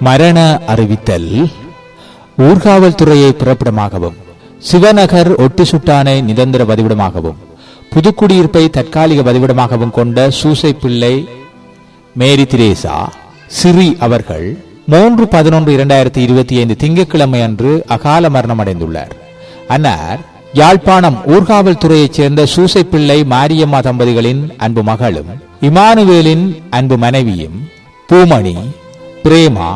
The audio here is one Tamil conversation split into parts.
மரண அறிவித்தல். ஊர்காவல் துறையை பிறப்பிடமாகவும் சிவநகர் ஒட்டு சுட்டானை நிரந்தர வதிவிடமாகவும் புதுக்குடியிருப்பை தற்காலிக வதிவிடமாகவும் கொண்ட சூசை பிள்ளை மேரி திரேசா சிறி அவர்கள் மூன்று பதினொன்று இரண்டாயிரத்தி இருபத்தி ஐந்து திங்கட்கிழமை அன்று அகால மரணம் அடைந்துள்ளார் அன்னார் யாழ்ப்பாணம் ஊர்காவல் துறையைச் சேர்ந்த சூசைப்பிள்ளை மாரியம்மா தம்பதிகளின் அன்பு மகளும் இமானுவேலின் அன்பு மனைவியும் பூமணி பிரேமா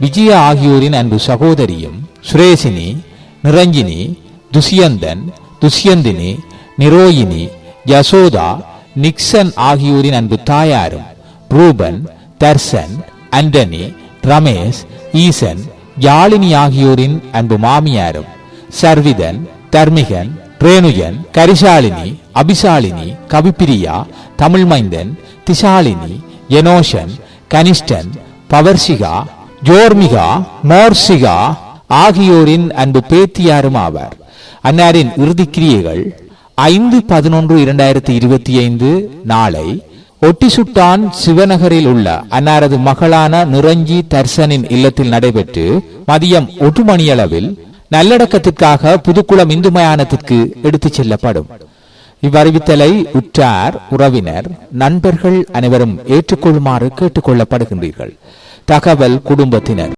விஜயா ஆகியோரின் அன்பு சகோதரியும் சுரேசினி நிரஞ்சினி துஷ்யந்தன் துஷ்யந்தினி நிரோயினி யசோதா நிக்சன் ஆகியோரின் அன்பு தாயாரும் ரூபன் தர்சன் அண்டனி ரமேஷ் ஈசன் யாழினி ஆகியோரின் அன்பு மாமியாரும் சர்விதன் தர்மிகன் ரேணுயன் கரிசாலினி அபிசாலினி கவிப்பிரியா தமிழ்மைந்தன் திசாலினி யனோஷன் கனிஷ்டன் பவர்ஷிகா ஜோர்மிகா மோர்சிகா ஆகியோரின் அன்பு பேத்தியாரும் ஆவார். அன்னாரின் இறுதிக்கிரியைகள் ஐந்து பதினொன்று இரண்டாயிரத்தி இருபத்தி ஐந்து நாளை ஒட்டிசுட்டான் சிவநகரில் உள்ள அன்னாரது மகளான நிரஞ்சி தர்சனின் இல்லத்தில் நடைபெற்று மதியம் ஒட்டுமணியளவில் மணியளவில் நல்லடக்கத்திற்காக புதுக்குளம் இந்து மயானத்திற்கு எடுத்துச் செல்லப்படும். இவ்வறிவித்தலை உற்றார் உறவினர் நண்பர்கள் அனைவரும் ஏற்றுக்கொள்ளுமாறு கேட்டுக்கொள்ளப்படுகின்றீர்கள். தகவல் குடும்பத்தினர்.